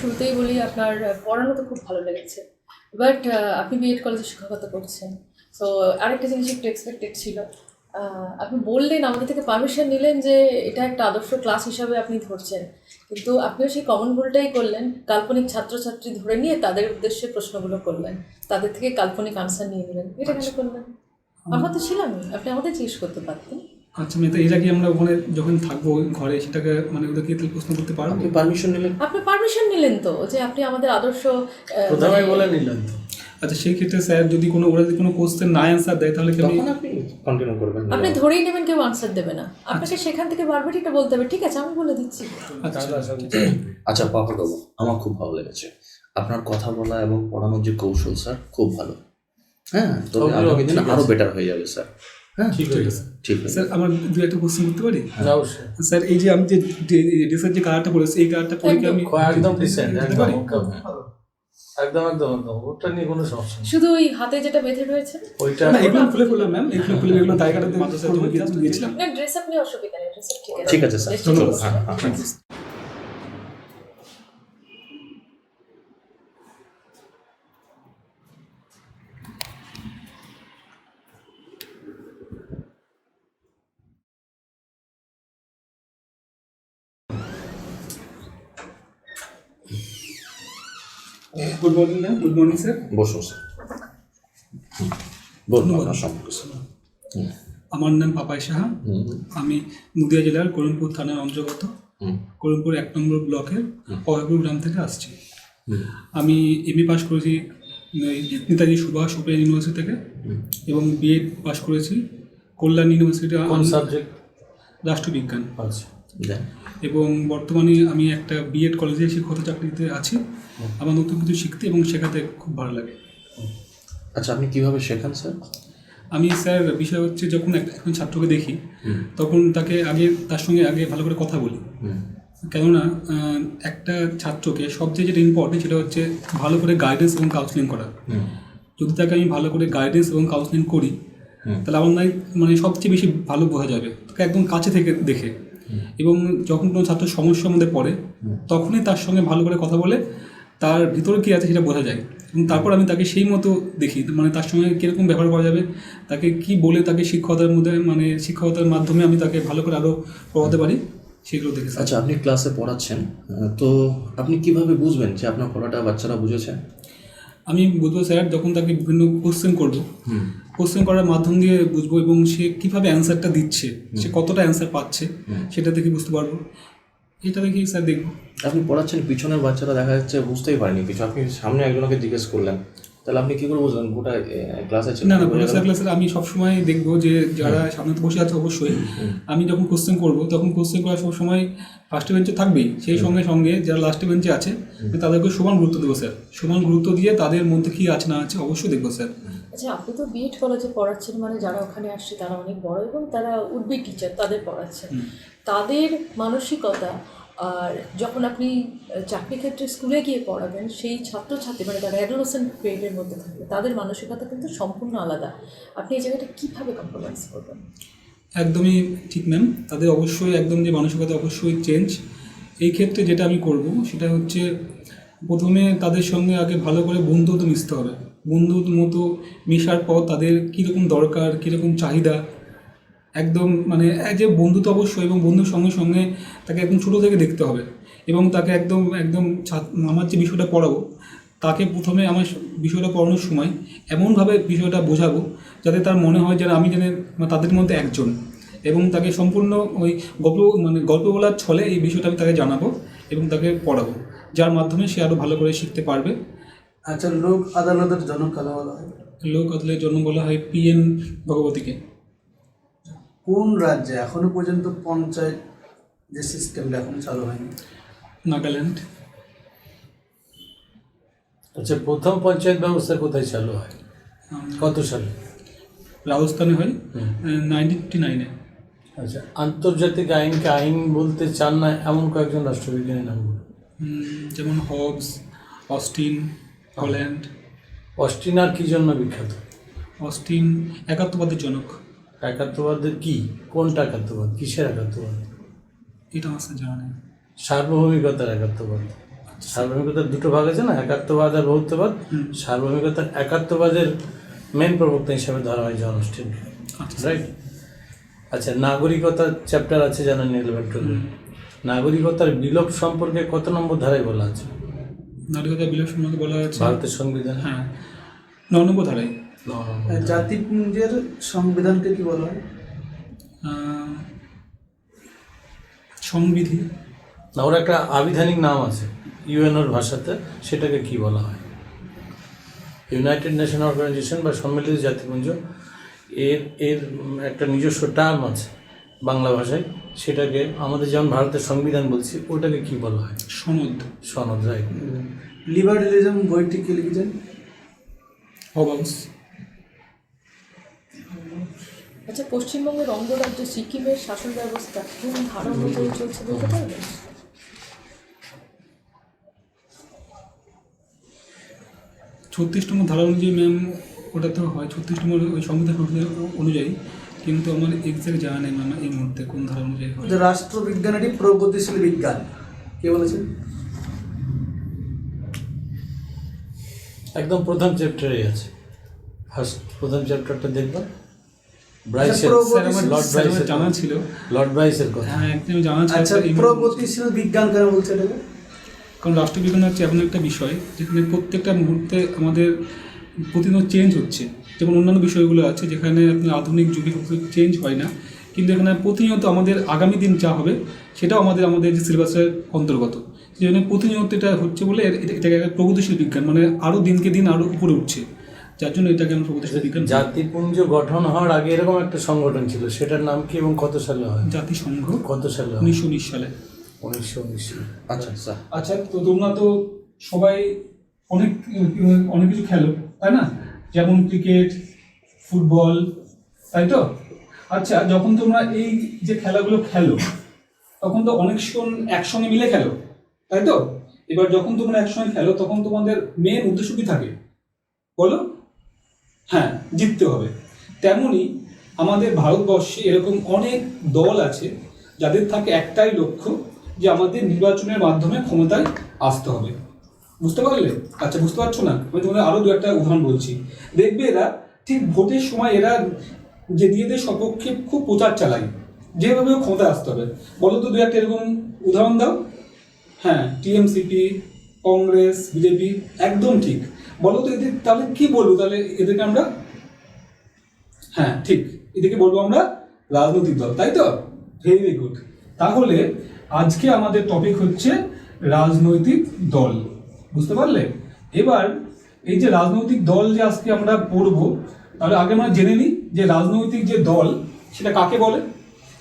শুরুতেই বলি আপনার পড়ানো তো খুব ভালো লেগেছে। বাট আপনি বিএড কলেজে শিক্ষকতা করছেন। সো আরেকটা জিনিস একটু এক্সপেক্টেড ছিল। আপনি বললেন আমাদের থেকে পারমিশন নিলেন যে এটা একটা আদর্শ ক্লাস হিসাবে আপনি ধরছেন। কিন্তু আপনিও সেই কমন ভুলটাই করলেন। কাল্পনিক ছাত্রছাত্রী ধরে নিয়ে তাদের উদ্দেশ্যে প্রশ্নগুলো করলেন। তাদের থেকে কাল্পনিক আনসার নিয়ে নিলেন। এটা কেন করলেন? আমরা তো ছিলামই। আপনি আমাদের জিজ্ঞেস করতে পারতেন। আচ্ছা মেয়ে তো এটা কি আমরা ওখানে যখন থাকব ঘরে সেটাকে মানে ওদেরকে তাহলে প্রশ্ন করতে পারব? আপনি পারমিশন নিলেন? আপনি পারমিশন নিলেন তো যে আপনি আমাদের আদর্শ প্রথমে মানে- বলে নিলেন তো। আচ্ছা সেই ক্ষেত্রে স্যার যদি কোনো ওরা যদি কোনো কোশ্চেন না অ্যান্সার দেয় তাহলে কি আপনি কন্টিনিউ করবেন। আপনি ধরেই নেবেন কেউ আনসার দেবে না। আপনাকে সেখান থেকে বারবার এটা বলতে হবে ঠিক আছে আমি বলে দিচ্ছি। আচ্ছা। আচ্ছা পাপড়বাবু আমার খুব ভালো লেগেছে। আপনার কথা বলা এবং পড়ানোর যে কৌশল স্যার খুব ভালো। হ্যাঁ তবে আগামী দিনে আরও বেটার হয়ে যাবে স্যার। হ্যাঁ ঠিক হয়ে গেছে। ঠিক আছে স্যার আমার দু একটা কোশ্চেন করতে পারি? স্যার এই যে আমি যে ড্রেসের যে কালারটা পরেছি এই কালারটা পরে কি আমি একদম একদম পারি? একদম একদম একদম ওটা নিয়ে কোনো সমস্যা শুধু ওই হাতে যেটা বেঁধে রয়েছে? ওইটা না এগুলো খুলে ফেললাম ম্যাম এগুলো খুলে এগুলো তাই কাটাতে তুমি দিয়েছিলাম? না ড্রেস আপনি অসুবিধা নেই ড্রেস ঠিক আছে। ঠিক আছে। স্যার হ্যাঁ হ্যাঁ। Good morning ma'am good morning sir বসুন স্যার বলুন আপনার সম্পর্কে আমার নাম পাপাই সাহা। আমি নদিয়া জেলার করিমপুর থানার অন্তর্গত। করিমপুর এক নম্বর ব্লকের পয়পুর গ্রাম থেকে আসছি। আমি এমএ পাস করেছি নেতাজি সুভাষ ওপেন ইউনিভার্সিটি থেকে এবং বিএড পাস করেছি কল্যাণ ইউনিভার্সিটি রাষ্ট্রবিজ্ঞান। আচ্ছা। এবং বর্তমানে আমি একটা বিএড কলেজে শিক্ষকতা চাকরিতে আছি। আমার নতুন কিছু শিখতে এবং শেখাতে খুব ভালো লাগে। আচ্ছা আপনি কীভাবে শেখান স্যার? আমি স্যার বিষয় হচ্ছে যখন একজন ছাত্রকে দেখি তখন তাকে আগে তার সঙ্গে আগে ভালো করে কথা বলি। কেননা একটা ছাত্রকে সবচেয়ে যেটা ইম্পর্টেন্ট সেটা হচ্ছে ভালো করে গাইডেন্স এবং কাউন্সিলিং করা। যদি তাকে আমি ভালো করে গাইডেন্স এবং কাউন্সিলিং করি তাহলে আমার মানে সবচেয়ে বেশি ভালো বোঝা যাবে। তাকে একদম কাছে থেকে দেখে। এবং যখন কোনো ছাত্র সমস্যার মধ্যে পড়ে তখনই তার সঙ্গে ভালো করে কথা বলে তার ভিতরে কী আছে সেটা বোঝা যায়। এবং তারপর আমি তাকে সেই মতো দেখি মানে তার সঙ্গে কীরকম ব্যবহার করা যাবে তাকে কি বলে তাকে শিক্ষকতার মধ্যে মানে শিক্ষকতার মাধ্যমে আমি তাকে ভালো করে আরও পড়াতে পারি সেগুলো দেখে আচ্ছা আপনি ক্লাসে পড়াচ্ছেন তো আপনি কীভাবে বুঝবেন যে আপনার পড়াটা বাচ্চারা বুঝেছে? আমি বুঝব স্যার যখন তাকে বিভিন্ন কোশ্চেন করব। কোশ্চেন করার মাধ্যম দিয়ে বুঝব এবং সে কীভাবে অ্যান্সারটা দিচ্ছে সে কতটা অ্যান্সার পাচ্ছে সেটা দেখে বুঝতে পারব। এটা দেখি স্যার দেখব। আপনি পড়াচ্ছেন পিছনের বাচ্চারা দেখা যাচ্ছে বুঝতেই পারেনি। কিছু আপনি সামনে একজনকে জিজ্ঞেস করলেন। তাহলে আপনি কি করে বুঝলেন গোটা ক্লাসে ছিল না না স্যার ক্লাসের আমি সবসময় দেখব যে যারা সামনে তো বসে আছে অবশ্যই। আমি যখন কোশ্চেন করব তখন কোশ্চেন করার সব সময় ফার্স্ট বেঞ্চে থাকবেই। সেই সঙ্গে সঙ্গে যারা লাস্ট বেঞ্চে আছে তাদেরকে সমান গুরুত্ব দেবো স্যার। সমান গুরুত্ব দিয়ে তাদের মধ্যে কী আছে না আছে অবশ্যই দেখব স্যার। আচ্ছা আপনি তো বিএড কলেজে পড়াচ্ছেন মানে যারা ওখানে আসছে তারা অনেক বড় এবং তারা উডবি টিচার তাদের পড়াচ্ছেন তাদের মানসিকতা আর যখন আপনি চাকরি ক্ষেত্রে স্কুলে গিয়ে পড়াবেন, সেই ছাত্রছাত্রী মানে তারা অ্যাডোলসেন্ট গ্রেডের মধ্যে থাকবে, তাদের মানসিকতা কিন্তু সম্পূর্ণ আলাদা। আপনি এই জায়গাটা কীভাবে কম্প্রোমাইজ করবেন? একদমই ঠিক ম্যাম তাদের অবশ্যই একদম যে মানসিকতা অবশ্যই চেঞ্জ এই ক্ষেত্রে যেটা আমি করব, সেটা হচ্ছে প্রথমে তাদের সঙ্গে আগে ভালো করে বন্ধুত্ব মিশতে হবে। বন্ধুর মতো মেশার পর তাদের কীরকম দরকার, কীরকম চাহিদা একদম মানে এক যে বন্ধু তো অবশ্যই এবং বন্ধুর সঙ্গে সঙ্গে তাকে একদম ছোটো থেকে দেখতে হবে এবং তাকে একদম একদম আমার যে বিষয়টা পড়াবো তাকে প্রথমে আমার বিষয়টা পড়ানোর সময় এমনভাবে বিষয়টা বোঝাবো যাতে তার মনে হয় যেন আমি যেন মানে তাদের মধ্যে একজন এবং তাকে সম্পূর্ণ ওই গল্প মানে গল্প বলার ছলে এই বিষয়টা আমি তাকে জানাব এবং তাকে পড়াবো যার মাধ্যমে সে আরও ভালো করে শিখতে পারবে। আচ্ছা লোক আদালতের জনক বলা হয়? লোক আদলের জন্য বলা হয় পিএন ভগবতীকে। কোন রাজ্যে এখনও পর্যন্ত পঞ্চায়েত যে সিস্টেমটা এখন চালু হয়নি? নাগাল্যান্ড। আচ্ছা প্রথম পঞ্চায়েত ব্যবস্থা কোথায় চালু হয়? কত সালে? রাজস্থানে হয়। নাইনটিন নাইনে। আচ্ছা আন্তর্জাতিক আইনকে আইন বলতে চান না এমন কয়েকজন রাষ্ট্রবিজ্ঞানী নাম বলুন। যেমন হবস অস্টিন হল্যান্ড। অস্টিন আর কি জন্য বিখ্যাত? অস্টিন একাত্মবাদের জনক। একাত্মবাদের কি? কোনটা একাত্মবাদ কিসের একাত্মবাদ এটা আমার জানা নেই। সার্বভৌমিকতার একাত্মবাদ সার্বভৌমিকতার দুটো ভাগ আছে না? একাত্মবাদ আর ভৌতবাদ সার্বভৌমিকতার একাত্মবাদের মেন প্রবক্তা হিসাবে ধরা হয় জন অস্টিন আচ্ছা। রাইট আচ্ছা নাগরিকতার চ্যাপ্টার আছে ইলেভেন টুয়েলভে নাগরিকতার বিলোপ সম্পর্কে কত নম্বর ধারায় বলা আছে? নারীকতা বিলোপ সম্পর্কে বলা আছে? ভারতের সংবিধান। হ্যাঁ। ন নম্বর ধারায়। জাতিপুঞ্জের সংবিধানকে কি বলা হয়? সংবিধি। না ওর একটা আবিধানিক নাম আছে ইউএনওর ভাষাতে সেটাকে কি বলা হয়? ইউনাইটেড নেশন অর্গানাইজেশন বা সম্মিলিত জাতিপুঞ্জ এর এর একটা নিজস্ব টার্ম আছে বাংলা ভাষায় সেটাকে আমাদের যেমন ভারতের সংবিধান বলছি ওটাকে কি বলা হয়? সনদ। সনদ রাইট লিবারেলিজম বইটি কে লিখেছেন? হবাউস আচ্ছা পশ্চিমবঙ্গের অঙ্গরাজ্য সিকিমের শাসন ব্যবস্থা কোন ধারা অনুযায়ী চলছে বলতে পারবেন? ছত্রিশতম ধারা অনুযায়ী ম্যাম ওটা তো হয়। ছত্রিশতম ওই সংবিধান অনুযায়ী- অনুযায়ী। কিন্তু আমার এক্সাক্ট জানা নেই ম্যাম এই মুহূর্তে কোন ধারা অনুযায়ী হয়। যে রাষ্ট্রবিজ্ঞানটি প্রগতিশীল বিজ্ঞান। কে বলেছেন একদম প্রথম চ্যাপ্টারেই আছে। ফার্স্ট প্রথম চ্যাপ্টারটা দেখবা জানা ছিল। লর্ড ব্রাইসের কথা। হ্যাঁ একদম জানা ছিল। আচ্ছা প্রগতিশীল বিজ্ঞান কেন বলছে এটাকে? কারণ রাষ্ট্রবিজ্ঞান হচ্ছে এমন একটা বিষয় যেখানে প্রত্যেকটা মুহূর্তে আমাদের প্রতিদিন চেঞ্জ হচ্ছে। যেমন অন্যান্য বিষয়গুলো আছে যেখানে আপনার আধুনিক যুগে চেঞ্জ হয় না। কিন্তু এখানে প্রতিনিয়ত আমাদের আগামী দিন যা হবে সেটাও আমাদের আমাদের যে সিলেবাসের অন্তর্গত। সেই জন্য প্রতিনিয়ত এটা হচ্ছে বলে এটা- এটাকে একটা প্রগতিশীল বিজ্ঞান মানে আরও দিনকে দিন আরও উপরে উঠছে। যার জন্য এটাকে আমরা প্রগতিশীল বিজ্ঞান। জাতিপুঞ্জ গঠন হওয়ার আগে এরকম একটা সংগঠন ছিল। সেটার নাম কি এবং কত সালে হয়? জাতিসংঘ। কত সালে উনিশশো উনিশ সালে। উনিশশো উনিশ আচ্ছা স্যার আচ্ছা তো তোমরা তো সবাই অনেক অনেক কিছু খেলো তাই না? যেমন ক্রিকেট ফুটবল তাই তো? আচ্ছা যখন তোমরা এই যে খেলাগুলো খেলো তখন তো অনেক একসঙ্গে মিলে খেলো তাই তো? এবার যখন তোমরা একসঙ্গে খেলো তখন তোমাদের মেন উদ্দেশ্য কি থাকে? বলো। হ্যাঁ জিততে হবে। তেমনি আমাদের ভারতবর্ষে এরকম অনেক দল আছে যাদের থাকে একটাই লক্ষ্য যে আমাদের নির্বাচনের মাধ্যমে ক্ষমতায় আসতে হবে। বুঝতে পারলে? আচ্ছা বুঝতে পারছ না? আমি তোমাদের আরও দু একটা উদাহরণ বলছি। দেখবে এরা ঠিক ভোটের সময় এরা যে নিজেদের সপক্ষে খুব প্রচার চালায়, যেভাবে ক্ষমতায় আসতে হবে। বলো তো দু একটা এরকম উদাহরণ দাও। হ্যাঁ টিএমসিপি, কংগ্রেস, বিজেপি, একদম ঠিক। বলো তো এদের, তাহলে কি বলব? তাহলে এদেরকে আমরা হ্যাঁ ঠিক, এদেরকে বলব আমরা রাজনৈতিক দল, তাই তো? ভেরি গুড তাহলে আজকে আমাদের টপিক হচ্ছে রাজনৈতিক দল, বুঝতে পারলে? এবার এই যে রাজনৈতিক দল যে আজকে আমরা পড়ব, তাহলে আগে আমরা জেনে নিই যে রাজনৈতিক যে দল, সেটা কাকে বলে?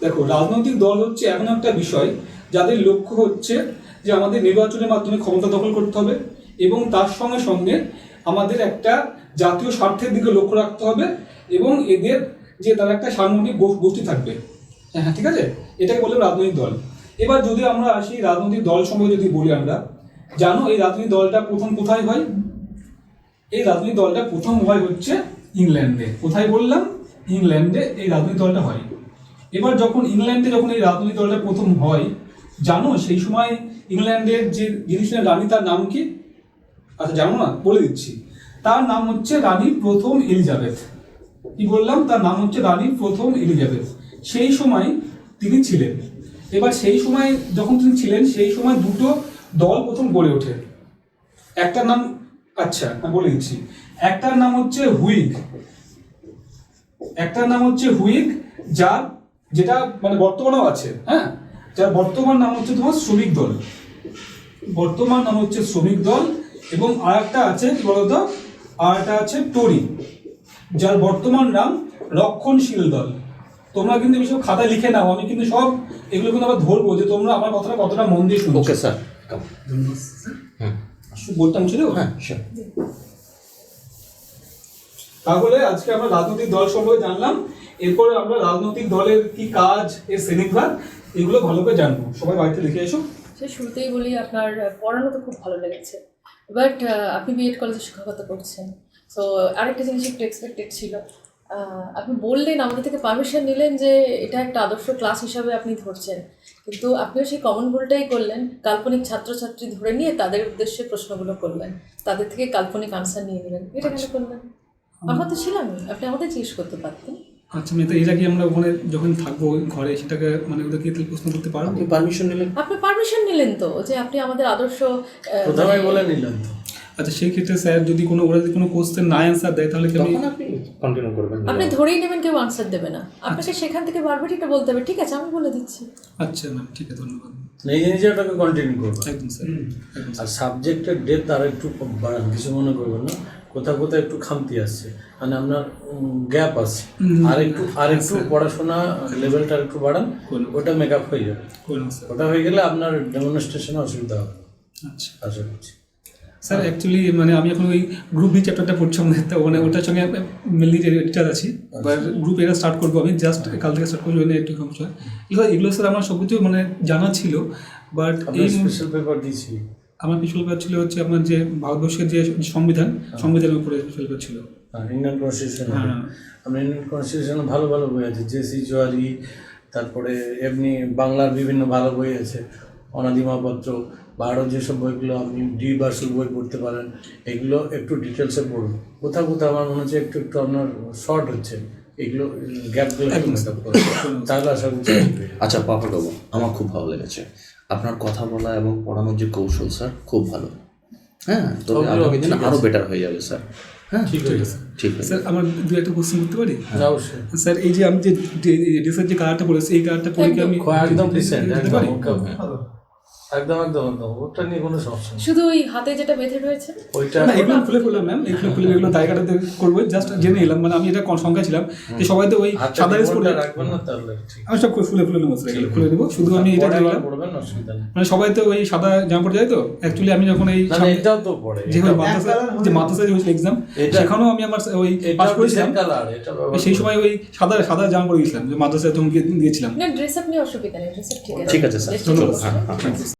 দেখো, রাজনৈতিক দল হচ্ছে এমন একটা বিষয় যাদের লক্ষ্য হচ্ছে যে আমাদের নির্বাচনের মাধ্যমে ক্ষমতা দখল করতে হবে। এবং তার সঙ্গে সঙ্গে আমাদের একটা জাতীয় স্বার্থের দিকে লক্ষ্য রাখতে হবে এবং এদের যে তারা একটা সাংগঠনিক গোষ্ঠী থাকবে। হ্যাঁ হ্যাঁ ঠিক আছে? এটাকে বললাম রাজনৈতিক দল। এবার যদি আমরা আসি রাজনৈতিক দল সম্পর্কে যদি বলি আমরা, জানো এই রাজনৈতিক দলটা প্রথম কোথায় হয়? এই রাজনৈতিক দলটা প্রথম হয় হচ্ছে ইংল্যান্ডে। কোথায় বললাম? ইংল্যান্ডে এই রাজনৈতিক দলটা হয়। এবার যখন ইংল্যান্ডে যখন এই রাজনৈতিক দলটা প্রথম হয়, জানো সেই সময় ইংল্যান্ডের যে যিনি রানী তার নাম কি? আচ্ছা জানো না? বলে দিচ্ছি। তার নাম হচ্ছে রানী প্রথম এলিজাবেথ। কি বললাম? তার নাম হচ্ছে রানী প্রথম এলিজাবেথ। সেই সময় তিনি ছিলেন। এবার সেই সময় যখন তিনি ছিলেন, সেই সময় দুটো দল প্রথম গড়ে ওঠে। একটার নাম আচ্ছা বলে দিচ্ছি। একটার নাম হচ্ছে হুইগ। একটার নাম হচ্ছে হুইগ যা যেটা মানে বর্তমানেও আছে হ্যাঁ? যার বর্তমান নাম হচ্ছে তোমার শ্রমিক দল। বর্তমান নাম হচ্ছে শ্রমিক দল। এবং আর একটা আছে কি বলতো? আর একটা আছে টরি যার বর্তমান নাম রক্ষণশীল দল। তোমরা কিন্তু এসব খাতা লিখে নাও আমি কিন্তু সব এগুলো কিন্তু আবার ধরবো যে তোমরা আমার কথাটা কতটা মন দিয়ে শুনছো। ওকে স্যার বলটা মুছে দেবো হ্যাঁ sure. তাহলে আজকে আমরা রাজনৈতিক দল সম্পর্কে জানলাম এরপরে আমরা রাজনৈতিক দলের কি কাজ এর শ্রেণীবিভাগ এগুলো ভালো করে জানব। সবাই বাড়িতে লিখে এসো। সে শুরুতেই বলি আপনার পড়ানো তো খুব ভালো লেগেছে। বাট আপনি বিএড কলেজে শিক্ষকতা করছেন। সো আরেকটা জিনিস একটু এক্সপেক্টেড ছিল। আপনি বললেন আমাদের থেকে পারমিশন নিলেন যে এটা একটা আদর্শ ক্লাস হিসাবে আপনি ধরছেন। কিন্তু আপনিও সেই কমন ভুলটাই করলেন। কাল্পনিক ছাত্রছাত্রী ধরে নিয়ে তাদের উদ্দেশ্যে প্রশ্নগুলো করলেন। তাদের থেকে কাল্পনিক আনসার নিয়ে নিলেন। এটা কেন করলেন? আমরা তো ছিলামই। আপনি আমাদের জিজ্ঞেস করতে পারতেন। আচ্ছা মানে তো এটা কি আমরা ওখানে যখন থাকব ঘরে সেটাকে মানে ওদেরকে তাহলে প্রশ্ন করতে পারব? আপনি পারমিশন নিলেন? আপনি পারমিশন নিলেন তো যে আপনি আমাদের আদর্শ প্রথমে বলে নিলেন তো। আচ্ছা সেই ক্ষেত্রে স্যার যদি কোনো ওরা যদি কোনো কোশ্চেন না অ্যান্সার দেয় তাহলে কি আমি আপনি কন্টিনিউ করবেন। আপনি ধরেই নেবেন কেউ আনসার দেবে না। আপনাকে সেখান থেকে বারবার এটা বলতে হবে ঠিক আছে আমি বলে দিচ্ছি। আচ্ছা ম্যাম ঠিক আছে ধন্যবাদ। নিজে নিজে ওটাকে কন্টিনিউ করবেন। একদম স্যার আর সাবজেক্টের ডেপথ আর একটু বাড়ান কিছু মনে করবেন না। কোথাও কোথাও একটু খামতি আসছে মানে আপনার গ্যাপ আছে। আর একটু আর একটু পড়াশোনা লেভেলটা আর একটু বাড়ান ওটা মেক আপ হয়ে যাবে। ওটা হয়ে গেলে আপনার ডেমনস্ট্রেশনে অসুবিধা হবে। আচ্ছা। আশা করছি। স্যার অ্যাকচুয়ালি মানে আমি এখন ওই গ্রুপ বি চ্যাপ্টারটা পড়ছি আমাদের তো মানে ওটার সঙ্গে মেনলি টিচার আছি এবার গ্রুপ এটা স্টার্ট করব আমি জাস্ট কাল থেকে স্টার্ট করব একটু সমস্যা এগুলো এগুলো স্যার আমার সব কিছু মানে জানা ছিল বাট এই স্পেশাল পেপার দিয়েছি। আমার পিছল পেপার ছিল হচ্ছে আপনার যে ভারতবর্ষের যে সংবিধান সংবিধানের উপরে পিছল পেপার ছিল। ইন্ডিয়ান কনস্টিটিউশন হ্যাঁ। আমরা ইন্ডিয়ান কনস্টিটিউশনে ভালো ভালো বই আছে জেসি জোয়ারি তারপরে এমনি বাংলার বিভিন্ন ভালো বই আছে অনাদিমাপত্র আরও যেসব বইগুলো আপনি ডি বাসুর বই পড়তে পারেন এগুলো একটু ডিটেলসে পড়ুন। কোথাও কোথাও আমার মনে হচ্ছে একটু একটু আপনার শর্ট হচ্ছে এগুলো গ্যাপগুলো তাহলে আশা করছি। আচ্ছা পাপাবাবু আমার খুব ভালো লেগেছে। আপনার কথা বলা এবং পড়ানোর যে কৌশল স্যার খুব ভালো। হ্যাঁ তবে আগামী দিনে আরও বেটার হয়ে যাবে স্যার। হ্যাঁ ঠিক আছে। ঠিক আছে। স্যার আমার দু একটা কোশ্চেন করতে পারি? অবশ্যই। স্যার এই যে আমি যে ড্রেসের যে কালারটা পড়েছি এই কালারটা পরে কি আমি একদম একদম একদম একদম একদম। ওটা নিয়ে কোনো সমস্যা নেই। শুধু ওই হাতে যেটা বেঁধে রয়েছে? ওইটা না এগুলো খুলে ফেললাম ম্যাম এগুলো খুলে এগুলো করব। জাস্ট জেনে এলাম মানে আমি এটা সংখ্যা ছিলাম যে সবাই তো ওই সাদা ড্রেস পরে রাখবেন না তাহলে ঠিক। আমি সব খুলে ফুলে নেব স্যার এগুলো খুলে নেব। শুধু আমি এটা অসুবিধা নেই। মানে সবাই তো ওই সাদা জামা পরে যায় তো? অ্যাকচুয়ালি আমি যখন এই এটাও তো পড়ে যে মাদ্রাসা যে মাদ্রাসায় যে হয়েছিল এক্সাম সেখানেও আমি আমার ওই এটা পাস করেছিলাম। সেই সময় ওই সাদা সাদা জামা পরে গেছিলাম যে মাদ্রাসায় গিয়ে- গিয়েছিলাম না ড্রেস আপ নিয়ে অসুবিধা নেই ড্রেস আপ ঠিক আছে। ঠিক আছে স্যার Just